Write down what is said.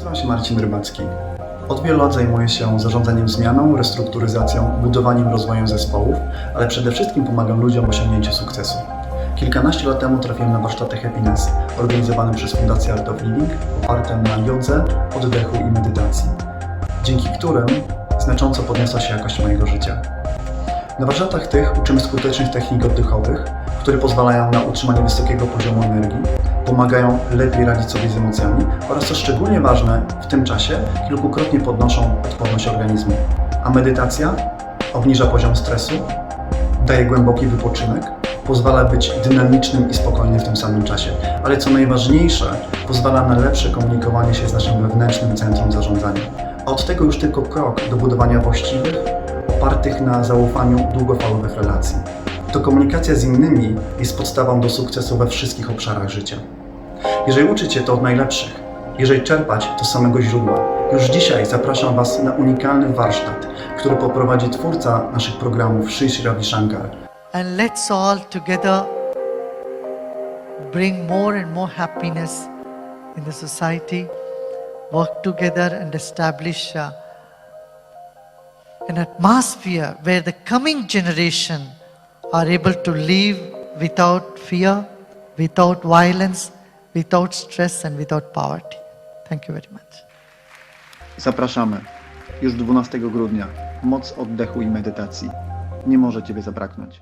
Nazywam się Marcin Rybacki. Od wielu lat zajmuję się zarządzaniem zmianą, restrukturyzacją, budowaniem, rozwojem zespołów, ale przede wszystkim pomagam ludziom w osiągnięciu sukcesu. Kilkanaście lat temu trafiłem na warsztaty Happiness, organizowane przez Fundację Art of Living, oparte na jodze, oddechu i medytacji, dzięki którym znacząco podniosła się jakość mojego życia. Na warsztatach tych uczymy skutecznych technik oddechowych, które pozwalają na utrzymanie wysokiego poziomu energii, pomagają lepiej radzić sobie z emocjami oraz, co szczególnie ważne, w tym czasie kilkukrotnie podnoszą odporność organizmu. A medytacja obniża poziom stresu, daje głęboki wypoczynek, pozwala być dynamicznym i spokojnym w tym samym czasie. Ale co najważniejsze, pozwala na lepsze komunikowanie się z naszym wewnętrznym centrum zarządzania. A od tego już tylko krok do budowania właściwych, opartych na zaufaniu długofalowych relacji. To komunikacja z innymi jest podstawą do sukcesu we wszystkich obszarach życia. Jeżeli uczycie to od najlepszych, jeżeli czerpać to z samego źródła, już dzisiaj zapraszam Was na unikalny warsztat, który poprowadzi twórca naszych programów Sri Ravi Shankar. And let's all together bring more and more happiness in the society, work together and establish uh, an atmosphere where the coming generation are able to live without fear, without violence, without stress, and without poverty. Thank you very much. Zapraszamy już 12 grudnia. Moc oddechu i medytacji. Nie może Ciebie zabraknąć.